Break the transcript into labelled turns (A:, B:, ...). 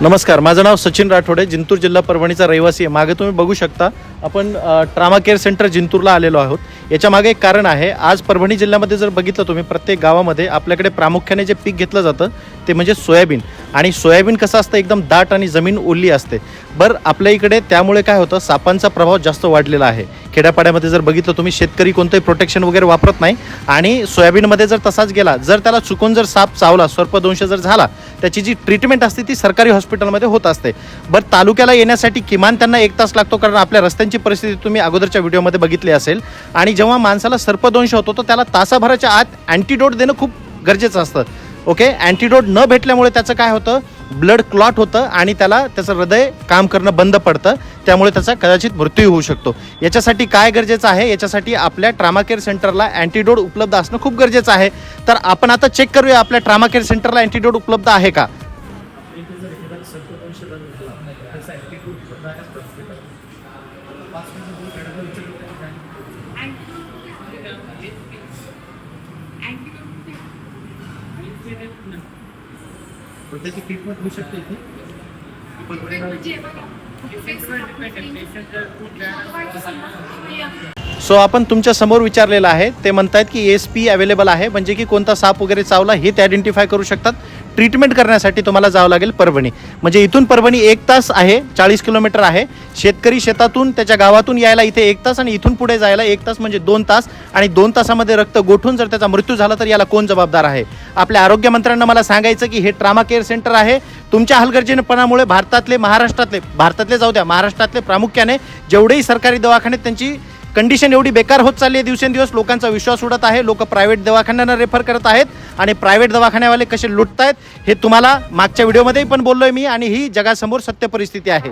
A: नमस्कार माझं नाव सचिन राठोडे जिंतूर जिल्हा परभणीचा रहिवासी आहे. मागे तुम्ही बघू शकता आपण ट्रामा केअर सेंटर जिंतूरला आलेलो आहोत. याच्या मागे एक कारण आहे आज परभणी जिल्ह्यामध्ये जर बघितलं तुम्ही प्रत्येक गावामध्ये आपल्याकडे प्रामुख्याने जे पीक घेतलं जातं ते म्हणजे सोयाबीन. आणि सोयाबीन कसं असतं एकदम दाट आणि जमीन ओली असते. बरं आपल्या इकडे त्यामुळे काय होतं सापांचा प्रभाव जास्त वाढलेला आहे. खेड्यापाड्यामध्ये जर बघितलं तुम्ही शेतकरी कोणतंही प्रोटेक्शन वगैरे वापरत नाही आणि सोयाबीनमध्ये जर तसाच गेला जर त्याला चुकून जर साप चावला सर्पदंश जर झाला त्याची जी ट्रीटमेंट असते ती सरकारी हॉस्पिटलमध्ये होत असते. बरं तालुक्याला येण्यासाठी किमान त्यांना एक तास लागतो कारण आपल्या रस्त्यांची परिस्थिती तुम्ही अगोदरच्या व्हिडिओमध्ये बघितली असेल. आणि जेव्हा माणसाला सर्पदंश होतो तर त्याला तासाभराच्या आत अँटीडोट देणं खूप गरजेचं असतं. ओके अँटीडोट न भेटल्यामुळे त्याचं काय होतं? ब्लड क्लॉट होतं आणि त्याला त्याचं हृदय काम करणं बंद पडतं. त्यामुळे त्याचा कदाचित मृत्यू होऊ शकतो. याच्यासाठी काय गरजेचं आहे? याच्यासाठी आपल्या ट्रामा केअर सेंटरला अँटीडोड उपलब्ध असणं खूप गरजेचं आहे. तर आपण आता चेक करूया आपल्या ट्रामा केअर सेंटरला अँटीडोड उपलब्ध आहे का? त्याची ट्रीटमेंट होऊ शकते सो आपण तुमच्यासमोर विचारलेलं आहे. ते म्हणतायत की एस पी अवेलेबल आहे. म्हणजे की कोणता साप वगैरे चावला हे ते आयडेंटिफाय करू शकतात. ट्रीटमेंट करण्यासाठी तुम्हाला जावं लागेल परभणी. म्हणजे इथून परभणी एक तास आहे चाळीस किलोमीटर आहे. शेतकरी शेतातून त्याच्या गावातून यायला इथे एक तास आणि इथून पुढे जायला एक तास म्हणजे दोन तास. आणि दोन तासामध्ये रक्त गोठून जर त्याचा मृत्यू झाला तर याला कोण जबाबदार आहे? आपल्या आरोग्यमंत्र्यांना मला सांगायचं की हे ट्रामा केअर सेंटर आहे. तुमच्या हलगर्जीपणामुळे भारतातले महाराष्ट्रातले भारतातले जाऊ द्या महाराष्ट्रातले प्रामुख्याने जेवढेही सरकारी दवाखाने त्यांची कंडिशन एवढी बेकार होत चालली आहे दिवसेंदिवस लोकांचा विश्वास उडत आहे लोक प्रायव्हेट दवाखान्यांना रेफर करत आहेत आणि प्रायव्हेट दवाखान्यावाले कसे लुटत आहेत हे तुम्हाला मागच्या व्हिडिओमध्येही पण बोललोय मी आणि ही जगासमोर सत्य परिस्थिती आहे.